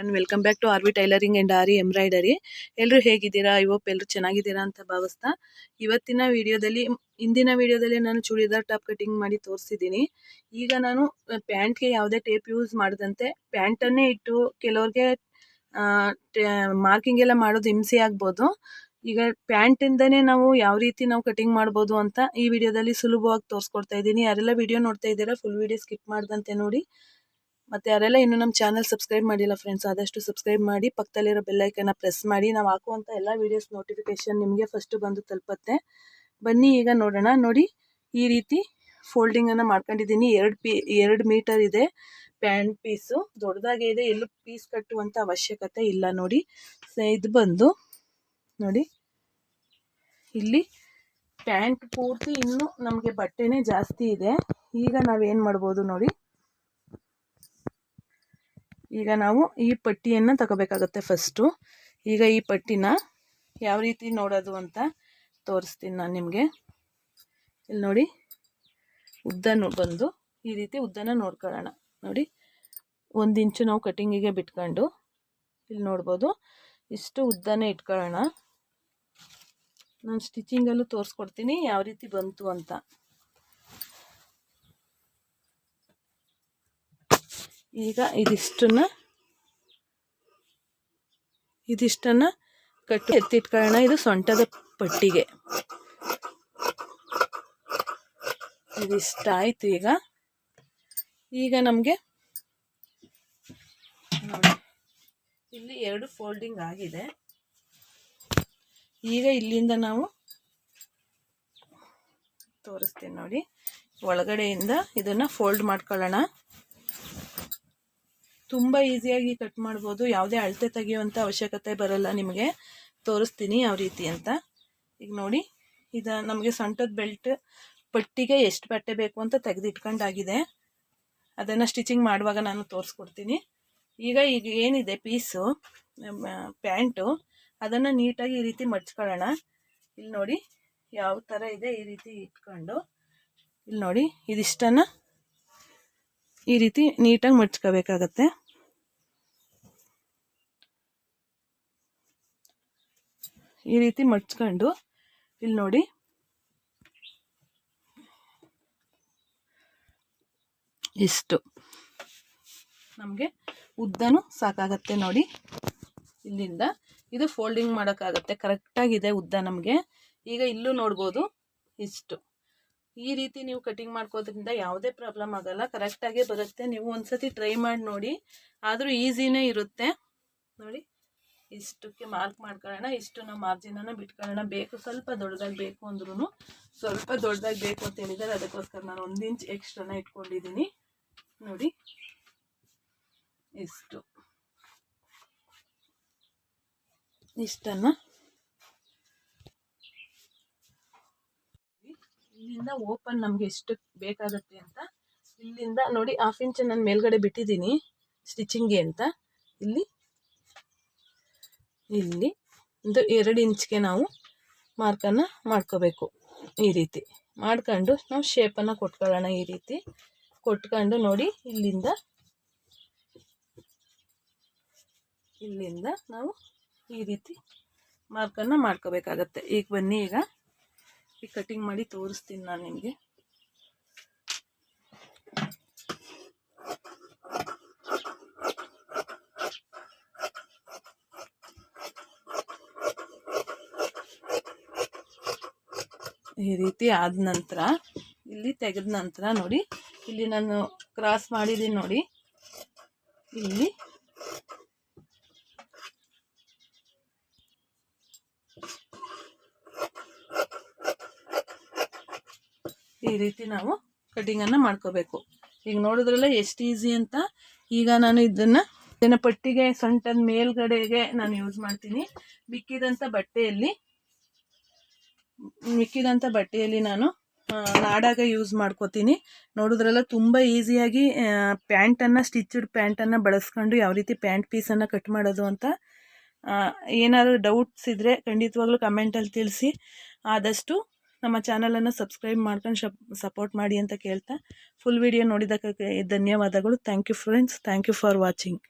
One welcome back to R V tailoring and aari embroidery ಎಲ್ಲರೂ ಹೇಗಿದ್ದೀರಾ? ಇವತ್ತು ಎಲ್ಲರೂ ಚೆನ್ನಾಗಿದ್ದೀರಾ ಅಂತ ಭಾವಿಸ್ತಾ. ಇವತ್ತಿನ ವಿಡಿಯೋದಲ್ಲಿ, ಇಂದಿನ ವಿಡಿಯೋದಲ್ಲಿ ನಾನು ಚೂಡಿದಾರ್ ಟಾಪ್ ಕಟಿಂಗ್ ಮಾಡಿ ತೋರಿಸಿದ್ದೀನಿ. ಈಗ ನಾನು ಪ್ಯಾಂಟ್ಗೆ ಯಾವುದೇ ಟೇಪ್ ಯೂಸ್ ಮಾಡದಂತೆ ಪ್ಯಾಂಟನ್ನೇ ಇಟ್ಟು ಕೆಲವ್ರಿಗೆ ಮಾರ್ಕಿಂಗ್ ಎಲ್ಲ ಮಾಡೋದು ಹಿಂಸೆ ಆಗ್ಬೋದು. ಈಗ ಪ್ಯಾಂಟಿಂದನೇ ನಾವು ಯಾವ ರೀತಿ ನಾವು ಕಟಿಂಗ್ ಮಾಡ್ಬೋದು ಅಂತ ಈ ವಿಡಿಯೋದಲ್ಲಿ ಸುಲಭವಾಗಿ ತೋರಿಸ್ಕೊಡ್ತಾ ಇದ್ದೀನಿ. ಯಾರೆಲ್ಲ ವಿಡಿಯೋ ನೋಡ್ತಾ ಇದ್ದೀರಾ ಫುಲ್ ವಿಡಿಯೋ ಸ್ಕಿಪ್ ಮಾಡ್ದಂತೆ ನೋಡಿ. ಮತ್ತು ಯಾರೆಲ್ಲ ಇನ್ನೂ ನಮ್ಮ ಚಾನಲ್ ಸಬ್ಸ್ಕ್ರೈಬ್ ಮಾಡಿಲ್ಲ ಫ್ರೆಂಡ್ಸ್ ಆದಷ್ಟು ಸಬ್ಸ್ಕ್ರೈಬ್ ಮಾಡಿ, ಪಕ್ಕದಲ್ಲಿರೋ ಬೆಲ್ಲೈಕನ್ನ ಪ್ರೆಸ್ ಮಾಡಿ, ನಾವು ಹಾಕುವಂಥ ಎಲ್ಲ ವೀಡಿಯೋಸ್ ನೋಟಿಫಿಕೇಷನ್ ನಿಮಗೆ ಫಸ್ಟು ಬಂದು ತಲುಪತ್ತೆ. ಬನ್ನಿ ಈಗ ನೋಡೋಣ. ನೋಡಿ, ಈ ರೀತಿ ಫೋಲ್ಡಿಂಗನ್ನು ಮಾಡ್ಕೊಂಡಿದ್ದೀನಿ. ಎರಡು ಪೀ, ಎರಡು ಮೀಟರ್ ಇದೆ ಪ್ಯಾಂಟ್ ಪೀಸು ದೊಡ್ಡದಾಗೆ ಇದೆ. ಎಲ್ಲೂ ಪೀಸ್ ಕಟ್ಟುವಂಥ ಅವಶ್ಯಕತೆ ಇಲ್ಲ ನೋಡಿ. ಇದು ಬಂದು, ನೋಡಿ. ಇಲ್ಲಿ ಪ್ಯಾಂಟ್ ಪೂರ್ತಿ ಇನ್ನೂ ನಮಗೆ ಬಟ್ಟೆನೇ ಜಾಸ್ತಿ ಇದೆ. ಈಗ ನಾವೇನು ಮಾಡ್ಬೋದು ನೋಡಿ. ಈಗ ನಾವು ಈ ಪಟ್ಟಿಯನ್ನು ತಗೋಬೇಕಾಗತ್ತೆ ಫಸ್ಟು ಈಗ ಈ ಪಟ್ಟಿನ ಯಾವ ರೀತಿ ನೋಡೋದು ಅಂತ ತೋರಿಸ್ತೀನಿ ನಾನು ನಿಮಗೆ. ಇಲ್ಲಿ ನೋಡಿ, ಉದ್ದ ಬಂದು ಈ ರೀತಿ ಉದ್ದನ ನೋಡ್ಕೊಳ್ಳೋಣ. ನೋಡಿ, ಒಂದು ಇಂಚು ನಾವು ಕಟಿಂಗಿಗೆ ಬಿಟ್ಕೊಂಡು ಇಲ್ಲಿ ನೋಡ್ಬೋದು, ಇಷ್ಟು ಉದ್ದನೇ ಇಟ್ಕೊಳ್ಳೋಣ. ನಾನು ಸ್ಟಿಚಿಂಗಲ್ಲೂ ತೋರಿಸ್ಕೊಡ್ತೀನಿ, ಯಾವ ರೀತಿ ಬಂತು ಅಂತ. ಈಗ ಇದಿಷ್ಟನ್ನು ಇದಿಷ್ಟನ್ನು ಕಟ್ಟು ಎತ್ತಿಟ್ಕೊಳ್ಳೋಣ. ಇದು ಸೊಂಟದ ಪಟ್ಟಿಗೆ. ಇದಿಷ್ಟ ಆಯ್ತು ಈಗ. ಈಗ ನಮಗೆ ಇಲ್ಲಿ ಎರಡು ಫೋಲ್ಡಿಂಗ್ ಆಗಿದೆ. ಈಗ ಇಲ್ಲಿಂದ ನಾವು ತೋರಿಸ್ತೀನಿ ನೋಡಿ. ಒಳಗಡೆಯಿಂದ ಇದನ್ನು ಫೋಲ್ಡ್ ಮಾಡ್ಕೊಳ್ಳೋಣ. ತುಂಬ ಈಸಿಯಾಗಿ ಕಟ್ ಮಾಡ್ಬೋದು. ಯಾವುದೇ ಅಳತೆ ತೆಗೆಯುವಂಥ ಅವಶ್ಯಕತೆ ಬರಲ್ಲ ನಿಮಗೆ. ತೋರಿಸ್ತೀನಿ ಯಾವ ರೀತಿ ಅಂತ. ಈಗ ನೋಡಿ, ಇದು ನಮಗೆ ಸೊಂಟದ ಬೆಲ್ಟ್ ಪಟ್ಟಿಗೆ ಎಷ್ಟು ಬಟ್ಟೆ ಬೇಕು ಅಂತ ತೆಗೆದಿಟ್ಕೊಂಡಾಗಿದೆ. ಅದನ್ನು ಸ್ಟಿಚಿಂಗ್ ಮಾಡುವಾಗ ನಾನು ತೋರಿಸ್ಕೊಡ್ತೀನಿ. ಈಗ ಈಗ ಏನಿದೆ ಪೀಸು ಪ್ಯಾಂಟು, ಅದನ್ನು ನೀಟಾಗಿ ಈ ರೀತಿ ಮಡ್ಚ್ಕೊಳ್ಳೋಣ. ಇಲ್ಲಿ ನೋಡಿ, ಯಾವ ಥರ ಇದೆ ಈ ರೀತಿ ಇಟ್ಕೊಂಡು. ಇಲ್ಲಿ ನೋಡಿ, ಇದಿಷ್ಟನ್ನು ಈ ರೀತಿ ನೀಟಾಗಿ ಮಡ್ಚ್ಕೋಬೇಕಾಗತ್ತೆ. ಈ ರೀತಿ ಮಡ್ಚ್ಕೊಂಡು ಇಲ್ಲಿ ನೋಡಿ. ಇಷ್ಟು. ನಮಗೆ ಉದ್ದನೂ ಸಾಕಾಗತ್ತೆ ನೋಡಿ. ಇಲ್ಲಿಂದ ಇದು ಫೋಲ್ಡಿಂಗ್ ಮಾಡೋಕ್ಕಾಗತ್ತೆ. ಕರೆಕ್ಟಾಗಿದೆ ಉದ್ದ ನಮಗೆ. ಈಗ ಇಲ್ಲೂ ನೋಡ್ಬೋದು ಇಷ್ಟು. ಈ ರೀತಿ ನೀವು ಕಟಿಂಗ್ ಮಾಡ್ಕೋದ್ರಿಂದ ಯಾವುದೇ ಪ್ರಾಬ್ಲಮ್ ಆಗಲ್ಲ. ಕರೆಕ್ಟಾಗೇ ಬರುತ್ತೆ. ನೀವು ಒಂದ್ಸತಿ ಟ್ರೈ ಮಾಡಿ ನೋಡಿ. ಆದರೂ ಈಸಿನೇ ಇರುತ್ತೆ. ನೋಡಿ. ಇಷ್ಟಕ್ಕೆ ಮಾರ್ಕ್ ಮಾಡ್ಕೊಳ್ಳೋಣ ಇಷ್ಟು ನಾವು ಮಾರ್ಜಿನನ್ನು ಬಿಟ್ಕೊಳ್ಳೋಣ. ಬೇಕು, ಸ್ವಲ್ಪ ದೊಡ್ಡದಾಗಿ ಬೇಕು ಅಂದ್ರೂ ಸ್ವಲ್ಪ ದೊಡ್ಡದಾಗಿ ಬೇಕು ಅಂತ ಹೇಳಿದ್ದಾರೆ. ಅದಕ್ಕೋಸ್ಕರ ನಾನು ಒಂದು ಇಂಚ್ ಎಕ್ಸ್ಟ್ರಾನ ಇಟ್ಕೊಂಡಿದ್ದೀನಿ. ನೋಡಿ, ಇಷ್ಟು. ಇಷ್ಟನ್ನು ಇಲ್ಲಿಂದ ಓಪನ್ ನಮಗೆ ಎಷ್ಟು ಬೇಕಾಗುತ್ತೆ ಅಂತ. ಇಲ್ಲಿಂದ ನೋಡಿ ಹಾಫ್ ಇಂಚ್ ನಾನು ಮೇಲ್ಗಡೆ ಬಿಟ್ಟಿದ್ದೀನಿ ಸ್ಟಿಚಿಂಗ್ಗೆ ಅಂತ. ಇಲ್ಲಿ ಇಲ್ಲಿ ಒಂದು ಎರಡು ಇಂಚ್ಗೆ ನಾವು ಮಾರ್ಕನ್ನು ಮಾಡ್ಕೋಬೇಕು ಈ ರೀತಿ. ಮಾಡ್ಕೊಂಡು ನಾವು ಶೇಪನ್ನು ಕೊಟ್ಕೊಳ್ಳೋಣ ಈ ರೀತಿ. ಕೊಟ್ಕೊಂಡು ನೋಡಿ ಇಲ್ಲಿಂದ ಇಲ್ಲಿಂದ ನಾವು ಈ ರೀತಿ ಮಾರ್ಕನ್ನು ಮಾಡ್ಕೋಬೇಕಾಗತ್ತೆ. ಈಗ ಬನ್ನಿ, ಈಗ ಈ ಕಟಿಂಗ್ ಮಾಡಿ ತೋರಿಸ್ತೀನಿ ನಾನು ನಿಮಗೆ. ಈ ರೀತಿ ಆದ ನಂತರ, ಇಲ್ಲಿ ತೆಗೆದ ನಂತರ ನೋಡಿ, ಇಲ್ಲಿ ನಾನು ಕ್ರಾಸ್ ಮಾಡಿದ್ದೀನಿ ನೋಡಿ. ಇಲ್ಲಿ ಈ ರೀತಿ ನಾವು ಕಟಿಂಗನ್ನು ಮಾಡ್ಕೋಬೇಕು. ಈಗ ನೋಡಿದ್ರಲ್ಲ ಎಷ್ಟು ಈಸಿ ಅಂತ. ಈಗ ನಾನು ಇದನ್ನು ಇದನ್ನು ಪಟ್ಟಿಗೆ ಸೊಂಟದ ಮೇಲ್ಗಡೆಗೆ ನಾನು ಯೂಸ್ ಮಾಡ್ತೀನಿ. ಬಿಕ್ಕಿದಂಥ ಬಟ್ಟೆಯಲ್ಲಿ ಮಿಕ್ಕಿದಂಥ ಬಟ್ಟೆಯಲ್ಲಿ ನಾನು ನಾಡಾಗ ಯೂಸ್ ಮಾಡ್ಕೋತೀನಿ. ನೋಡಿದ್ರಲ್ಲ ತುಂಬ ಈಸಿಯಾಗಿ ಪ್ಯಾಂಟನ್ನು ಸ್ಟಿಚ್ಡ್ ಪ್ಯಾಂಟನ್ನು ಬಳಸ್ಕೊಂಡು ಯಾವ ರೀತಿ ಪ್ಯಾಂಟ್ ಪೀಸನ್ನು ಕಟ್ ಮಾಡೋದು ಅಂತ ಏನಾದರೂ ಡೌಟ್ಸ್ ಇದ್ದರೆ ಖಂಡಿತವಾಗ್ಲೂ ಕಮೆಂಟಲ್ಲಿ ತಿಳಿಸಿ. ಆದಷ್ಟು ನಮ್ಮ ಚಾನಲನ್ನು ಸಬ್ಸ್ಕ್ರೈಬ್ ಮಾಡ್ಕೊಂಡು ಸಪೋರ್ಟ್ ಮಾಡಿ ಅಂತ ಕೇಳ್ತಾ. ಫುಲ್ ವಿಡಿಯೋ ನೋಡಿದಕ್ಕೆ ಧನ್ಯವಾದಗಳು. Thank you friends thank you for watching